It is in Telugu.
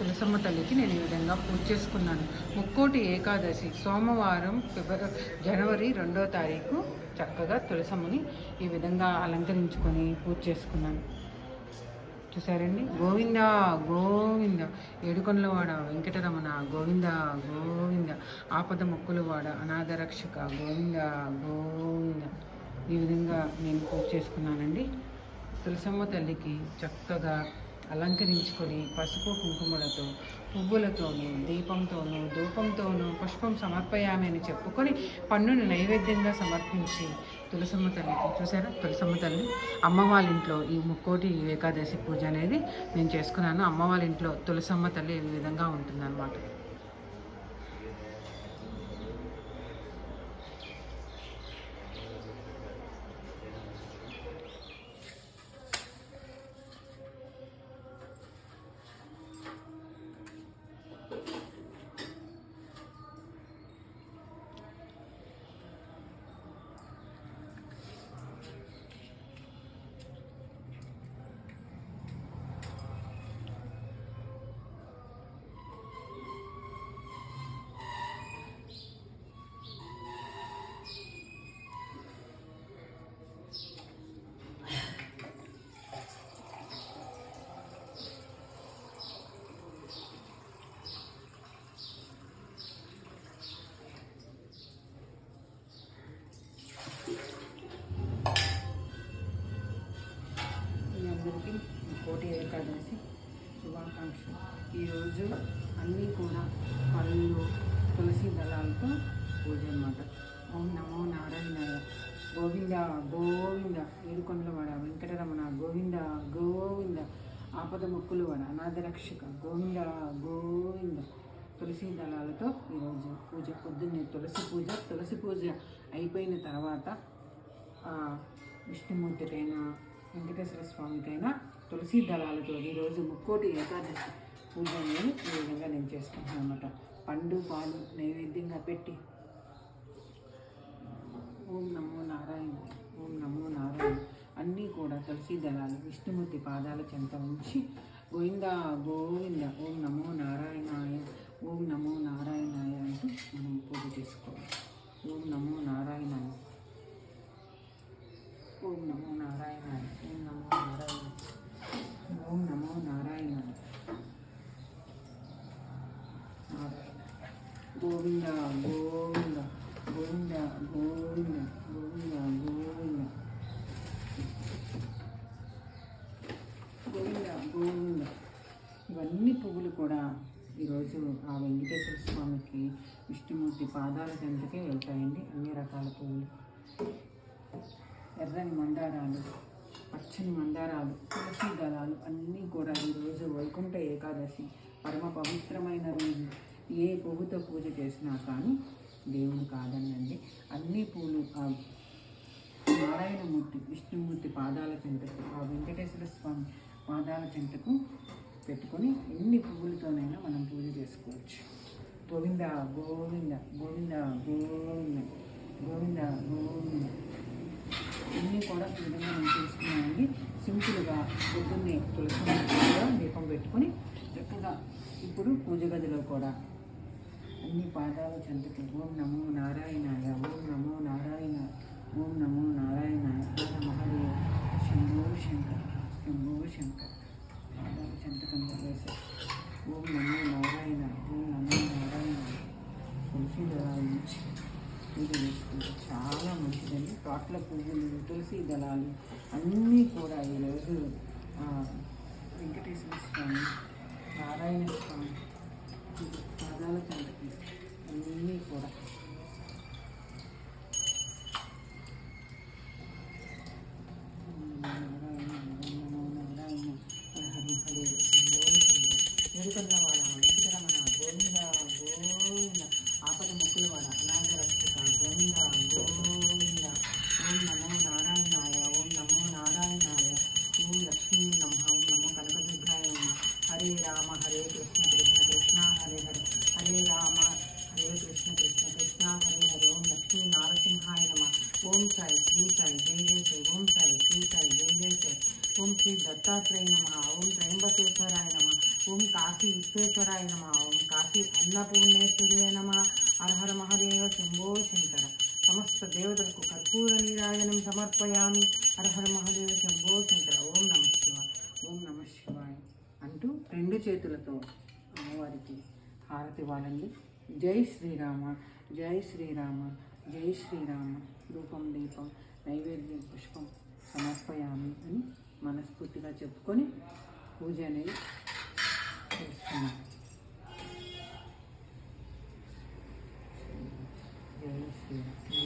తులసమ్మ తల్లికి నేను ఈ విధంగా పూజ చేసుకున్నాను. ముక్కోటి ఏకాదశి సోమవారం ఫిబ్రవరి జనవరి రెండో తారీఖు చక్కగా తులసమ్మని ఈ విధంగా అలంకరించుకొని పూజ చేసుకున్నాను. చూసారండి? గోవింద గోవింద. ఏడుకొండలవాడ వెంకటరమణ గోవింద గోవింద. ఆపద మొక్కులవాడ అనాథ రక్షక గోవింద గోవింద. ఈ విధంగా నేను పూజ చేసుకున్నానండి. తులసమ్మ తల్లికి చక్కగా అలంకరించుకొని పసుపు కుంకుమలతో పువ్వులతోనూ దీపంతోనూ ధూపంతోనూ పుష్పం సమర్పయామి అని చెప్పుకొని పన్నును నైవేద్యంగా సమర్పించి తులసమ్మ తల్లికి చూసారా తులసమ్మ తల్లి అమ్మ వాళ్ళ ఇంట్లో ఈ ముక్కోటి ఏకాదశి పూజ అనేది నేను చేసుకున్నాను. అమ్మ వాళ్ళ ఇంట్లో తులసమ్మ తల్లి ఈ విధంగా ఉంటుందన్నమాట. కోటి ఏకాదశి శుభాకాంక్షలు. ఈరోజు అన్నీ కూడా పళ్ళు తులసి దళాలతో పూజ అన్నమాట ఓం నమో నారాయణ గోవింద గోవింద ఏడుకొండల వాడ వెంకటరమణ గోవింద గోవింద ఆపద మొక్కులు వాడ అనాథ రక్షక గోవింద గోవింద తులసి దళాలతో ఈరోజు పూజ. పొద్దున్నే తులసి పూజ తులసి పూజ అయిపోయిన తర్వాత విష్ణుమూర్తికైనా వెంకటేశ్వర స్వామికైనా తులసి దళాలతో ఈరోజు ముక్కోటి ఏకాదశి పూజ ఈ విధంగా నేను చేసుకుంటున్నాను అనమాట పండు పాలు నైవేద్యంగా పెట్టి. ఓం నమో నారాయణ ఓం నమో నారాయణ. అన్నీ కూడా తులసి దళాలు విష్ణుమూర్తి పాదాల చెంత ఉంచి గోవింద గోవింద ఓం నమో నారాయణాయ ఓం నమో నారాయణాయ అంటూ మనం పూజ చేసుకోవాలి. ఓం నమో నారాయణాయ. ఓం నమో నారాయణ. రోజు ఆ వెంకటేశ్వర స్వామికి విష్ణుమూర్తి పాదాల చెంతకే వెళ్తాయండి. అన్ని రకాల పువ్వులు ఎర్రని మందారాలు పచ్చని మందారాలు తులసి దళాలు అన్నీ కూడా ఈరోజు వైకుంఠ ఏకాదశి పరమ పవిత్రమైన రోజు. ఏ పువ్వుతో పూజ చేసినా కానీ దేవుడు కాదనండి. అన్ని పూలు ఆ నారాయణమూర్తి విష్ణుమూర్తి పాదాల చెంతకు ఆ వెంకటేశ్వర స్వామి పాదాల చెంతకు పెట్టుకొని ఎన్ని పువ్వులతోనైనా మనం పూజ చేసుకోవచ్చు. గోవింద గోవింద గోవింద గోవింద గోవింద గోవింద. ఇన్ని కూడా ఈ విధంగా మనం చేసుకున్నామండి. సింపుల్గా పొద్దున్నే తులసి కూడా దీపం పెట్టుకొని చక్కగా ఇప్పుడు పూజ గదిలో కూడా అన్ని పాదాల చెంతకి ఓం నమో నారాయణాయ ఓం నమో నారాయణ ఓం నమో నారాయణ. హర మహదేవ శంభో శంకర్ శంభో శంకర్ పాదాల చెంతకంగా వేశారు ఓం నమో నారాయణ ఓం నమో నారాయణ తులసి దళాల నుంచి పూజ చేసుకుంటే చాలా మంచిదండి. తోటల పువ్వులు తులసి దళాలు అన్నీ కూడా ఈరోజు వెంకటేశ్వర స్వామి నారాయణ స్వామి పాదాల చెంతకి అన్నీ కూడా. ఓం సాయి శ్రీ సాయి జై జయ సాయి ఓం సాయి శ్రీ సాయి జై జయ సాయి ఓం శ్రీ దత్తాత్రేయ నమ ఓం త్రయంబకేశ్వరాయ నమ ఓం కాశీ విశ్వేశ్వరాయ నమ ఓం కాశీ అన్నపూర్ణేశ్వరియ నమ అర్హర మహదేవ శంభో శంకర సమస్త దేవతలకు కర్పూర నీరాజనం సమర్పయామి అర్హర మహదేవ శంభో శంకర ఓం నమ శివ ఓం నమ శివాయ అంటూ రెండు చేతులతో అమ్మవారికి హారతి ఇవ్వాలండి జై శ్రీరామ జై శ్రీరామ జై శ్రీరామ. రూపం దీపం నైవేద్యం పుష్పం సమర్పయామి అని మనస్ఫూర్తిగా చెప్పుకొని పూజ అనేది చేస్తున్నాం. జై శ్రీరామ్.